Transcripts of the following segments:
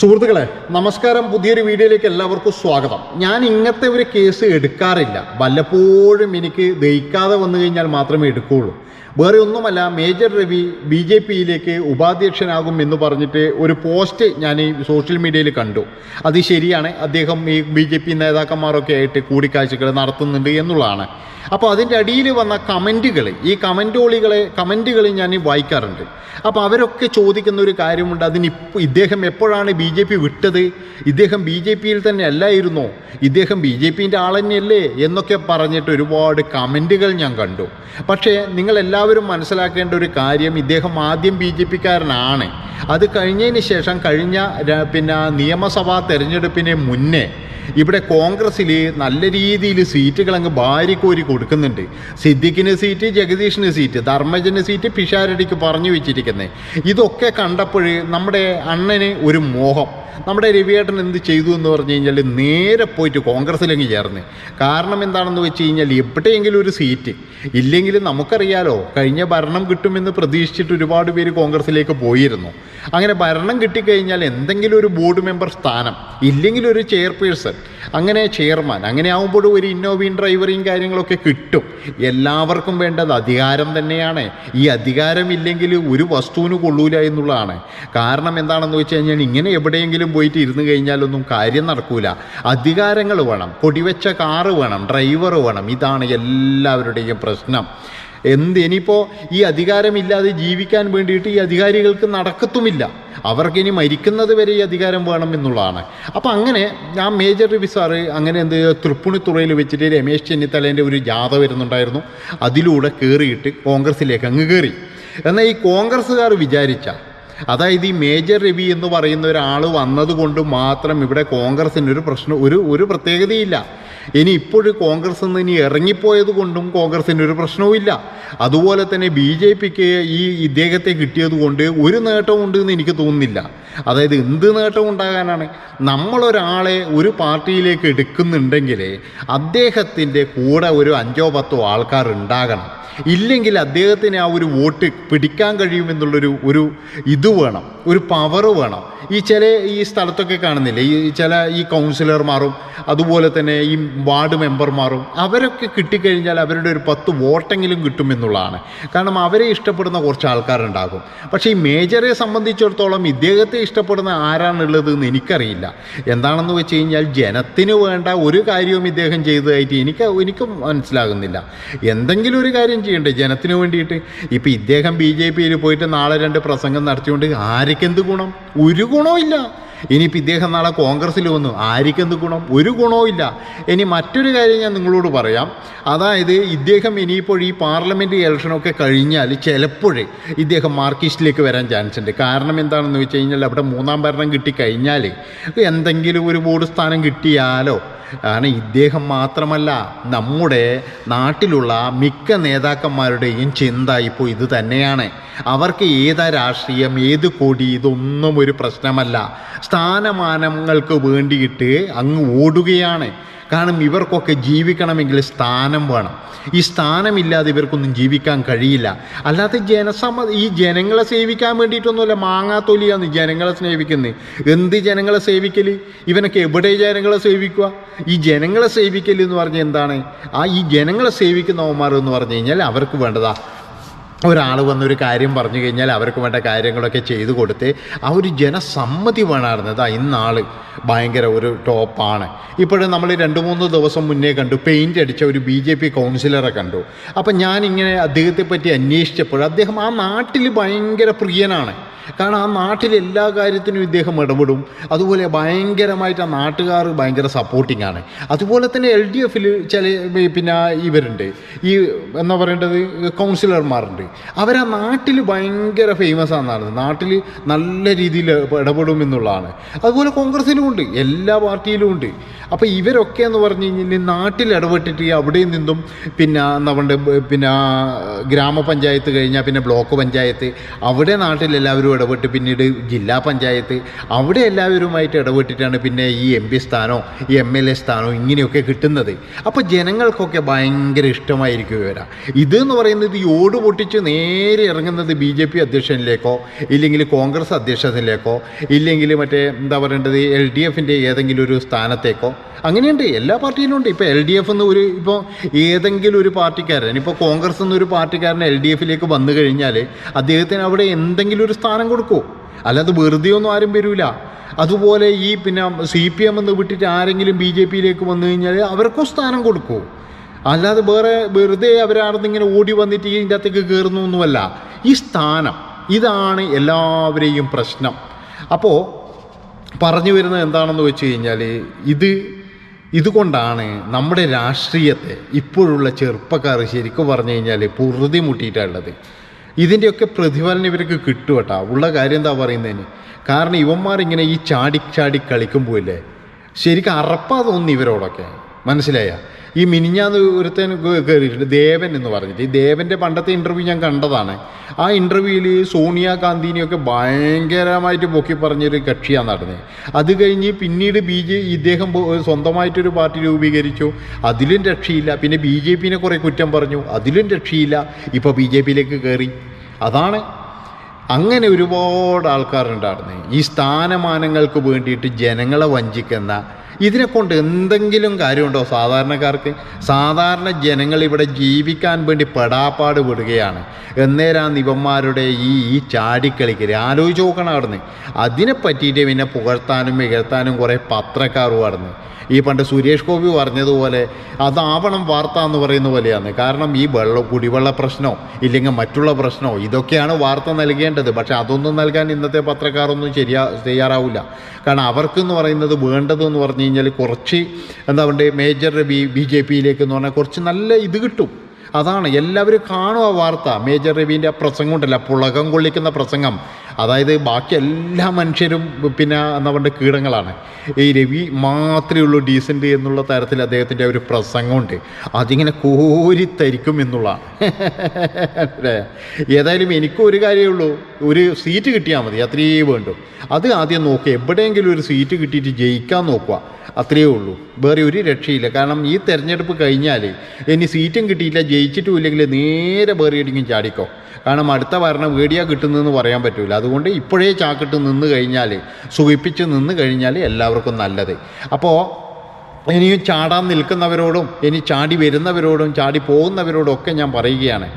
സുഹൃത്തുക്കളെ നമസ്കാരം. പുതിയൊരു വീഡിയോയിലേക്ക് എല്ലാവർക്കും സ്വാഗതം. ഞാൻ ഇങ്ങനത്തെ ഒരു കേസ് എടുക്കാറില്ല. വല്ലപ്പോഴും എനിക്ക് ദഹിക്കാതെ വന്നു കഴിഞ്ഞാൽ മാത്രമേ എടുക്കുകയുള്ളൂ വേറെ ഒന്നുമല്ല മേജർ രവി ബി ജെ പിയിലേക്ക് ഉപാധ്യക്ഷനാകും എന്ന് പറഞ്ഞിട്ട് ഒരു പോസ്റ്റ് ഞാൻ ഈ സോഷ്യൽ മീഡിയയിൽ കണ്ടു. അത് ശരിയാണ്. അദ്ദേഹം ഈ ബി ജെ പി നേതാക്കന്മാരൊക്കെ ആയിട്ട് കൂടിക്കാഴ്ചകൾ നടത്തുന്നുണ്ട് എന്നുള്ളതാണ്. അപ്പോൾ അതിന്റെ അടിയിൽ വന്ന കമന്റുകൾ ഈ കമന്റോളികളെ കമന്റുകൾ ഞാൻ വായിക്കാറുണ്ട്. അപ്പോൾ അവരൊക്കെ ചോദിക്കുന്ന ഒരു കാര്യമുണ്ട് അതിനിപ്പോൾ ഇദ്ദേഹം എപ്പോഴാണ് ബി ജെ പി വിട്ടത്? ഇദ്ദേഹം ബി ജെ പിയിൽ തന്നെ അല്ലായിരുന്നോ? ഇദ്ദേഹം ബി ജെ പിന്റെ ആൾ എന്നൊക്കെ പറഞ്ഞിട്ട് ഒരുപാട് കമന്റുകൾ ഞാൻ കണ്ടു. പക്ഷേ നിങ്ങളെല്ലാവരും മനസ്സിലാക്കേണ്ട ഒരു കാര്യം ഇദ്ദേഹം ആദ്യം ബി ജെ പിക്കാരനാണ്. അത് കഴിഞ്ഞതിന് ശേഷം കഴിഞ്ഞ പിന്നെ നിയമസഭാ തെരഞ്ഞെടുപ്പിന് മുന്നേ ഇവിടെ കോൺഗ്രസ്സിൽ നല്ല രീതിയിൽ സീറ്റുകൾ അങ്ങ് ഭാര്യക്കോരി കൊടുക്കുന്നുണ്ട്. സിദ്ദിഖിന് സീറ്റ് ജഗദീഷിന് സീറ്റ് ധർമ്മജന് സീറ്റ് പിഷാരടിക്ക് പറഞ്ഞു വെച്ചിരിക്കുന്നത് ഇതൊക്കെ കണ്ടപ്പോൾ നമ്മുടെ അണ്ണന് ഒരു മോഹം. നമ്മുടെ രവിയേട്ടൻ എന്ത് ചെയ്തു എന്ന് പറഞ്ഞു കഴിഞ്ഞാൽ നേരെ പോയിട്ട് കോൺഗ്രസ്സിലേക്ക് ചേർന്ന്. കാരണം എന്താണെന്ന് വെച്ച് കഴിഞ്ഞാൽ എവിടെയെങ്കിലും ഒരു സീറ്റ് ഇല്ലെങ്കിൽ നമുക്കറിയാലോ കഴിഞ്ഞ ഭരണം കിട്ടുമെന്ന് പ്രതീക്ഷിച്ചിട്ട് ഒരുപാട് പേര് കോൺഗ്രസ്സിലേക്ക് പോയിരുന്നു. അങ്ങനെ ഭരണം കിട്ടിക്കഴിഞ്ഞാൽ എന്തെങ്കിലും ഒരു ബോർഡ് മെമ്പർ സ്ഥാനം ഇല്ലെങ്കിൽ ഒരു ചെയർപേഴ്സൺ അങ്ങനെ ചെയർമാൻ അങ്ങനെ ആകുമ്പോൾ ഒരു ഇന്നോവിൻ ഡ്രൈവറിയും കാര്യങ്ങളൊക്കെ കിട്ടും. എല്ലാവർക്കും വേണ്ടത് അധികാരം തന്നെയാണ്. ഈ അധികാരം ഇല്ലെങ്കിൽ ഒരു വസ്തുവിന് കൊള്ളൂല എന്നുള്ളതാണ്. കാരണം എന്താണെന്ന് വെച്ച് കഴിഞ്ഞാൽ ഇങ്ങനെ എവിടെയെങ്കിലും പോയിട്ട് ഇരുന്ന് കഴിഞ്ഞാലൊന്നും കാര്യം നടക്കൂല. അധികാരങ്ങൾ വേണം. കൊടിവെച്ച കാറ് വേണം ഡ്രൈവർ വേണം. ഇതാണ് എല്ലാവരുടെയും പ്രശ്നം. എന്ത് ഇനിയിപ്പോൾ ഈ അധികാരമില്ലാതെ ജീവിക്കാൻ വേണ്ടിയിട്ട് ഈ അധികാരികൾക്ക് നടക്കത്തുമില്ല. അവർക്കിനി മരിക്കുന്നത് വരെ ഈ അധികാരം വേണം എന്നുള്ളതാണ്. അപ്പോൾ അങ്ങനെ ആ മേജർ രവി സാറ് അങ്ങനെ എന്ത് തൃപ്പുണിത്തുറയിൽ വെച്ചിട്ട് രമേശ് ചെന്നിത്തലേന്റെ ഒരു ജാഥ വരുന്നുണ്ടായിരുന്നു. അതിലൂടെ കയറിയിട്ട് കോൺഗ്രസ്സിലേക്ക് അങ്ങ് കയറി എന്നാൽ ഈ കോൺഗ്രസ്സുകാർ വിചാരിച്ച അതായത് ഈ മേജർ രവി എന്ന് പറയുന്ന ഒരാൾ വന്നതുകൊണ്ട് മാത്രം ഇവിടെ കോൺഗ്രസ്സിന് ഒരു പ്രശ്നം ഒരു ഒരു പ്രത്യേകതയില്ല. ഇനി ഇപ്പോഴും കോൺഗ്രസ് നിന്ന് ഇനി ഇറങ്ങിപ്പോയത് കൊണ്ടും കോൺഗ്രസിന് ഒരു പ്രശ്നവുമില്ല അതുപോലെ തന്നെ ബി ജെ പിക്ക് ഈ ഇദ്ദേഹത്തെ കിട്ടിയത് കൊണ്ട് ഒരു നേട്ടമുണ്ട് എന്ന് എനിക്ക് തോന്നുന്നില്ല. അതായത് എന്ത് നേട്ടം ഉണ്ടാകാനാണ്. നമ്മളൊരാളെ ഒരു പാർട്ടിയിലേക്ക് എടുക്കുന്നുണ്ടെങ്കിൽ അദ്ദേഹത്തിന്റെ കൂടെ ഒരു അഞ്ചോ പത്തോ ആൾക്കാർ ഉണ്ടാകണം. ഇല്ലെങ്കിൽ അദ്ദേഹത്തിന് ആ ഒരു വോട്ട് പിടിക്കാൻ കഴിയുമെന്നുള്ളൊരു ഒരു ഇത് വേണം ഒരു പവർ വേണം. ഈ ചില ഈ സ്ഥലത്തൊക്കെ കാണുന്നില്ലേ? ഈ ചില ഈ കൗൺസിലർമാരും അതുപോലെ തന്നെ ഈ വാർഡ് മെമ്പർമാരും അവരൊക്കെ കിട്ടിക്കഴിഞ്ഞാൽ അവരുടെ ഒരു പത്ത് വോട്ടെങ്കിലും കിട്ടുമെന്നുള്ളതാണ് കാരണം അവരെ ഇഷ്ടപ്പെടുന്ന കുറച്ച് ആൾക്കാരുണ്ടാകും. പക്ഷേ ഈ മേജറെ സംബന്ധിച്ചിടത്തോളം ഇദ്ദേഹത്തെ ഇഷ്ടപ്പെടുന്ന ആരാണുള്ളത് എന്ന് എനിക്കറിയില്ല. എന്താണെന്ന് വെച്ച് കഴിഞ്ഞാൽ ജനത്തിന് വേണ്ട ഒരു കാര്യവും ഇദ്ദേഹം ചെയ്തതായിട്ട് എനിക്ക് എനിക്കും മനസ്സിലാകുന്നില്ല. എന്തെങ്കിലും ഒരു കാര്യം ചെയ്യണ്ടേ ജനത്തിന് വേണ്ടിയിട്ട്? ഇപ്പം ഇദ്ദേഹം ബി ജെ പിയിൽ പോയിട്ട് നാളെ രണ്ട് പ്രസംഗം നടത്തിക്കൊണ്ട് ആർക്കെന്ത് ഗുണം? ഒരു ഗുണവും ഇല്ല ഇനിയിപ്പോൾ ഇദ്ദേഹം നാളെ കോൺഗ്രസ്സിൽ വന്നു. ആർക്കെന്ത് ഗുണം? ഒരു ഗുണവും ഇല്ല. ഇനി മറ്റൊരു കാര്യം ഞാൻ നിങ്ങളോട് പറയാം. അതായത് ഇദ്ദേഹം ഇനിയിപ്പോൾ ഈ പാർലമെന്റ് ഇലക്ഷനൊക്കെ കഴിഞ്ഞാൽ ചിലപ്പോഴേ ഇദ്ദേഹം മാർക്കിസ്റ്റിലേക്ക് വരാൻ ചാൻസ് ഉണ്ട്. കാരണം എന്താണെന്ന് വെച്ച് കഴിഞ്ഞാൽ അവിടെ മൂന്നാം ഭരണം കിട്ടിക്കഴിഞ്ഞാൽ എന്തെങ്കിലും ഒരു ബോർഡ് സ്ഥാനം കിട്ടിയാലോ കാരണം ഇദ്ദേഹം മാത്രമല്ല. നമ്മുടെ നാട്ടിലുള്ള മിക്ക നേതാക്കന്മാരുടെയും ചിന്ത ഇപ്പോൾ ഇത് തന്നെയാണ്. അവർക്ക് ഏതാ രാഷ്ട്രീയം ഏത് കൊടി ഇതൊന്നും ഒരു പ്രശ്നമല്ല. സ്ഥാനമാനങ്ങൾക്ക് വേണ്ടിയിട്ട് അങ്ങ് ഓടുകയാണ്. കാരണം ഇവർക്കൊക്കെ ജീവിക്കണമെങ്കിൽ സ്ഥാനം വേണം. ഈ സ്ഥാനമില്ലാതെ ഇവർക്കൊന്നും ജീവിക്കാൻ കഴിയില്ല. അല്ലാതെ ജനസമ്മ ഈ ജനങ്ങളെ സേവിക്കാൻ വേണ്ടിയിട്ടൊന്നുമല്ല മാങ്ങാത്തൊലിയാണ് ജനങ്ങളെ സ്നേഹിക്കുന്നത് എന്ത് ജനങ്ങളെ സേവിക്കൽ ഇവനൊക്കെ എവിടെ ജനങ്ങളെ സേവിക്കുക ഈ ജനങ്ങളെ സേവിക്കൽ എന്ന് പറഞ്ഞാൽ എന്താണ്? ആ ഈ ജനങ്ങളെ സേവിക്കുന്നവന്മാർ എന്ന് പറഞ്ഞു കഴിഞ്ഞാൽ അവർക്ക് വേണ്ടതാ ഒരാൾ വന്നൊരു കാര്യം പറഞ്ഞു കഴിഞ്ഞാൽ അവർക്ക് വേണ്ട കാര്യങ്ങളൊക്കെ ചെയ്തു കൊടുത്ത് ആ ഒരു ജനസമ്മതി വേണമായിരുന്നത് ഇന്നാൾ ഭയങ്കര ഒരു ടോപ്പാണ്. ഇപ്പോഴും നമ്മൾ രണ്ട് മൂന്ന് ദിവസം മുന്നേ കണ്ടു പെയിന്റ് അടിച്ച ഒരു ബി ജെ പി കൗൺസിലറെ കണ്ടു. അപ്പം ഞാനിങ്ങനെ അദ്ദേഹത്തെ പറ്റി അന്വേഷിച്ചപ്പോൾ അദ്ദേഹം ആ നാട്ടിൽ ഭയങ്കര പ്രിയനാണ്. കാരണം ആ നാട്ടിലെ എല്ലാ കാര്യത്തിനും ഇദ്ദേഹം ഇടപെടും. അതുപോലെ ഭയങ്കരമായിട്ട് ആ നാട്ടുകാർ ഭയങ്കര സപ്പോർട്ടിംഗ് ആണ്. അതുപോലെ തന്നെ എൽ ഡി എഫിൽ ചില പിന്നെ ഇവരുണ്ട്. ഈ എന്താ പറയേണ്ടത്? കൗൺസിലർമാരുണ്ട്. അവരാ നാട്ടിൽ ഭയങ്കര ഫേമസ് ആണെന്നാണ്. നാട്ടിൽ നല്ല രീതിയിൽ ഇടപെടും എന്നുള്ളതാണ്. അതുപോലെ കോൺഗ്രസ്സിലും ഉണ്ട്. എല്ലാ പാർട്ടിയിലും ഉണ്ട്. അപ്പോൾ ഇവരൊക്കെ എന്ന് പറഞ്ഞു കഴിഞ്ഞാൽ നാട്ടിൽ ഇടപെട്ടിട്ട് അവിടെ നിന്നും പിന്നെ എന്താ പറയുക പിന്നെ ഗ്രാമപഞ്ചായത്ത് കഴിഞ്ഞാൽ പിന്നെ ബ്ലോക്ക് പഞ്ചായത്ത്. അവിടെ നാട്ടിൽ എല്ലാവരും ഇടപെട്ട് പിന്നീട് ജില്ലാ പഞ്ചായത്ത്. അവിടെ എല്ലാവരുമായിട്ട് ഇടപെട്ടിട്ടാണ് പിന്നെ ഈ എം പി സ്ഥാനോ എം എൽ എ സ്ഥാനോ ഇങ്ങനെയൊക്കെ കിട്ടുന്നത്. അപ്പോൾ ജനങ്ങൾക്കൊക്കെ ഭയങ്കര ഇഷ്ടമായിരിക്കും ഇവരാ. ഇതെന്ന് പറയുന്നത് ഈ ഓട് പൊട്ടിച്ച് നേരെ ഇറങ്ങുന്നത് ബി ജെ പി അധ്യക്ഷനിലേക്കോ ഇല്ലെങ്കിൽ കോൺഗ്രസ് അധ്യക്ഷനിലേക്കോ ഇല്ലെങ്കിൽ മറ്റേ എന്താ പറയേണ്ടത് എൽ ഡി എഫിന്റെ ഏതെങ്കിലും ഒരു സ്ഥാനത്തേക്കോ. അങ്ങനെയുണ്ട്. എല്ലാ പാർട്ടിയിലും ഉണ്ട്. ഇപ്പോൾ എൽ ഡി എഫ് എന്ന് ഒരു ഇപ്പോൾ ഏതെങ്കിലും ഒരു പാർട്ടിക്കാരൻ ഇപ്പോൾ കോൺഗ്രസ് എന്നൊരു പാർട്ടിക്കാരൻ എൽ ഡി എഫിലേക്ക് വന്നു കഴിഞ്ഞാൽ അദ്ദേഹത്തിന് അവിടെ എന്തെങ്കിലും ഒരു സ്ഥാനം കൊടുക്കുമോ അല്ലാതെ വെറുതെ ഒന്നും ആരും വരില്ല അതുപോലെ ഈ പിന്നെ സി പി എം എന്ന് വിട്ടിട്ട് ആരെങ്കിലും ബി ജെ പിയിലേക്ക് വന്നു കഴിഞ്ഞാൽ അവർക്കും സ്ഥാനം കൊടുക്കൂ. അല്ലാതെ വേറെ വെറുതെ അവരാർന്ന് ഇങ്ങനെ ഓടി വന്നിട്ട് ഇതിന്റെ അകത്തേക്ക് കയറുന്നു ഒന്നുമല്ല ഈ സ്ഥാനം ഇതാണ് എല്ലാവരെയും പ്രശ്നം. അപ്പോൾ പറഞ്ഞു വരുന്നത് എന്താണെന്ന് വെച്ച് കഴിഞ്ഞാൽ ഇത് ഇതുകൊണ്ടാണ് നമ്മുടെ രാഷ്ട്രീയത്തെ ഇപ്പോഴുള്ള ചെറുപ്പക്കാർ ശരിക്കും പറഞ്ഞു കഴിഞ്ഞാൽ പുറുതി മുട്ടിയിട്ടുള്ളത് ഇതിന്റെയൊക്കെ പ്രതിഫലനം ഇവർക്ക് കിട്ടും കേട്ടോ. ഉള്ള കാര്യം എന്താ പറയുന്നതിന്? കാരണം ഇവന്മാർ ഇങ്ങനെ ഈ ചാടി ചാടി കളിക്കുമ്പോൾ ഇല്ലേ? ശരിക്കും അറപ്പാ തോന്നി ഇവരോടൊക്കെ. മനസ്സിലായ? ഈ മിനിഞ്ഞാന്ന് ഒരുത്തൻ കയറിയിട്ടുണ്ട് ദേവൻ എന്ന് പറഞ്ഞിട്ട്. ഈ ദേവന്റെ പണ്ടത്തെ ഇന്റർവ്യൂ ഞാൻ കണ്ടതാണ്. ആ ഇന്റർവ്യൂവിൽ സോണിയാഗാന്ധിനെയൊക്കെ ഭയങ്കരമായിട്ട് പൊക്കി പറഞ്ഞൊരു കക്ഷിയാണ് നടന്നത്. അത് കഴിഞ്ഞ് പിന്നീട് ബി ജെ ഇദ്ദേഹം സ്വന്തമായിട്ടൊരു പാർട്ടി രൂപീകരിച്ചു. അതിലും രക്ഷയില്ല. പിന്നെ ബി ജെ പിനെ കുറേ കുറ്റം പറഞ്ഞു. അതിലും രക്ഷയില്ല. ഇപ്പോൾ ബി ജെ പിയിലേക്ക് കയറി അതാണ്. അങ്ങനെ ഒരുപാട് ആൾക്കാരുണ്ടായിരുന്നു. ഈ സ്ഥാനമാനങ്ങൾക്ക് വേണ്ടിയിട്ട് ജനങ്ങളെ വഞ്ചിക്കുന്ന ഇതിനെ കൊണ്ട് എന്തെങ്കിലും കാര്യമുണ്ടോ സാധാരണക്കാർക്ക്? സാധാരണ ജനങ്ങൾ ഇവിടെ ജീവിക്കാൻ വേണ്ടി പെടാപ്പാട് വിടുകയാണ് എന്നേരാണ് ഇവന്മാരുടെ ഈ ഈ ചാടിക്കളിക്കൽ ആലോചിച്ച് നോക്കണം അവിടുന്ന്. അതിനെ പറ്റിയിട്ട് പിന്നെ പുകഴ്ത്താനും മികഴ്ത്താനും കുറേ പത്രക്കാരും അവിടുന്ന്. ഈ പണ്ട് സുരേഷ് ഗോപി പറഞ്ഞതുപോലെ അതാവണം വാർത്ത എന്ന് പറയുന്ന പോലെയാണ്. കാരണം ഈ വെള്ള കുടിവെള്ള പ്രശ്നമോ ഇല്ലെങ്കിൽ മറ്റുള്ള പ്രശ്നമോ ഇതൊക്കെയാണ് വാർത്ത നൽകേണ്ടത്. പക്ഷേ അതൊന്നും നൽകാൻ ഇന്നത്തെ പത്രക്കാരൊന്നും ശരിയാ തയ്യാറാവില്ല. കാരണം അവർക്കെന്ന് പറയുന്നത് വേണ്ടതെന്ന് പറഞ്ഞു കഴിഞ്ഞാൽ കുറച്ച് എന്താ പറയുക മേജർ ബി ബി ജെ പിയിലേക്ക് എന്ന് പറഞ്ഞാൽ കുറച്ച് നല്ല ഇത് കിട്ടും. അതാണ് എല്ലാവരും കാണും ആ വാർത്ത. മേജർ രവീന്റെ ആ പ്രസംഗം ഉണ്ടല്ല പുളകം കൊള്ളിക്കുന്ന പ്രസംഗം. അതായത് ബാക്കി എല്ലാ മനുഷ്യരും പിന്നെ എന്താ കീടങ്ങളാണ്. ഈ രവി മാത്രമേ ഉള്ളൂ ഡീസന്റ് എന്നുള്ള തരത്തിൽ അദ്ദേഹത്തിന്റെ ഒരു പ്രസംഗമുണ്ട് അതിങ്ങനെ കോരിത്തരിക്കും എന്നുള്ളതാണ്. ഏതായാലും എനിക്കും ഒരു കാര്യമേ ഉള്ളൂ. ഒരു സീറ്റ് കിട്ടിയാൽ മതി അത്രയേ വേണ്ടു. അത് ആദ്യം നോക്കുക എവിടെയെങ്കിലും ഒരു സീറ്റ് കിട്ടിയിട്ട് ജയിക്കാൻ നോക്കുക. അത്രയേ ഉള്ളൂ. വേറെ ഒരു രക്ഷയില്ല. കാരണം ഈ തെരഞ്ഞെടുപ്പ് കഴിഞ്ഞാൽ ഇനി സീറ്റും കിട്ടിയില്ല ജയിച്ചിട്ടും ഇല്ലെങ്കിൽ നേരെ വേറിയടിക്കും ചാടിക്കോ. കാരണം അടുത്ത ഭരണം വേടിയാ കിട്ടുന്നതെന്ന് പറയാൻ പറ്റില്ല അതുകൊണ്ട് ഇപ്പോഴേ ചാക്കിട്ട് നിന്ന് കഴിഞ്ഞാൽ സുഖിപ്പിച്ച് നിന്ന് കഴിഞ്ഞാൽ എല്ലാവർക്കും നല്ലത്. അപ്പോൾ ഇനിയും ചാടാൻ നിൽക്കുന്നവരോടും ഇനി ചാടി വരുന്നവരോടും ചാടി പോകുന്നവരോടും ഒക്കെ ഞാൻ പറയുകയാണ്.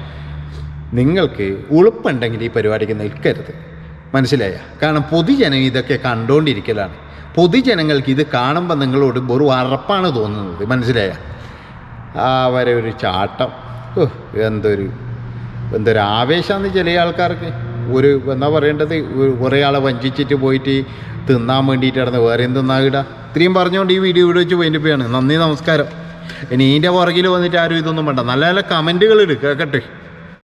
നിങ്ങൾക്ക് ഉളുപ്പുണ്ടെങ്കിൽ ഈ പരിപാടിക്ക് നിൽക്കരുത്. മനസ്സിലായ? കാരണം പൊതുജനം ഇതൊക്കെ കണ്ടുകൊണ്ടിരിക്കലാണ് പൊതുജനങ്ങൾക്ക് ഇത് കാണുമ്പോൾ നിങ്ങളോട് വെറും അറപ്പാണ് തോന്നുന്നത്. മനസ്സിലായ? ആ വരെ ഒരു ചാട്ടം. എന്തൊരു എന്തൊരു ആവേശമാണ് ചില ആൾക്കാർക്ക്. ഒരു എന്നാ പറയേണ്ടത്? കുറേ ആളെ വഞ്ചിച്ചിട്ട് പോയിട്ട് തിന്നാൻ വേണ്ടിയിട്ട് നടന്ന് വേറെയും തിന്നാകിട ഇത്രയും പറഞ്ഞുകൊണ്ട് ഈ വീഡിയോ ഇവിടെ വെച്ച് ചെയ്യാണ്. നന്ദി നമസ്കാരം. ഇനി ഇതിന്റെ പുറകിൽ വന്നിട്ട് ആരും ഇതൊന്നും വേണ്ട. നല്ല നല്ല കമന്റുകൾ ഇട് കേൾക്കട്ടെ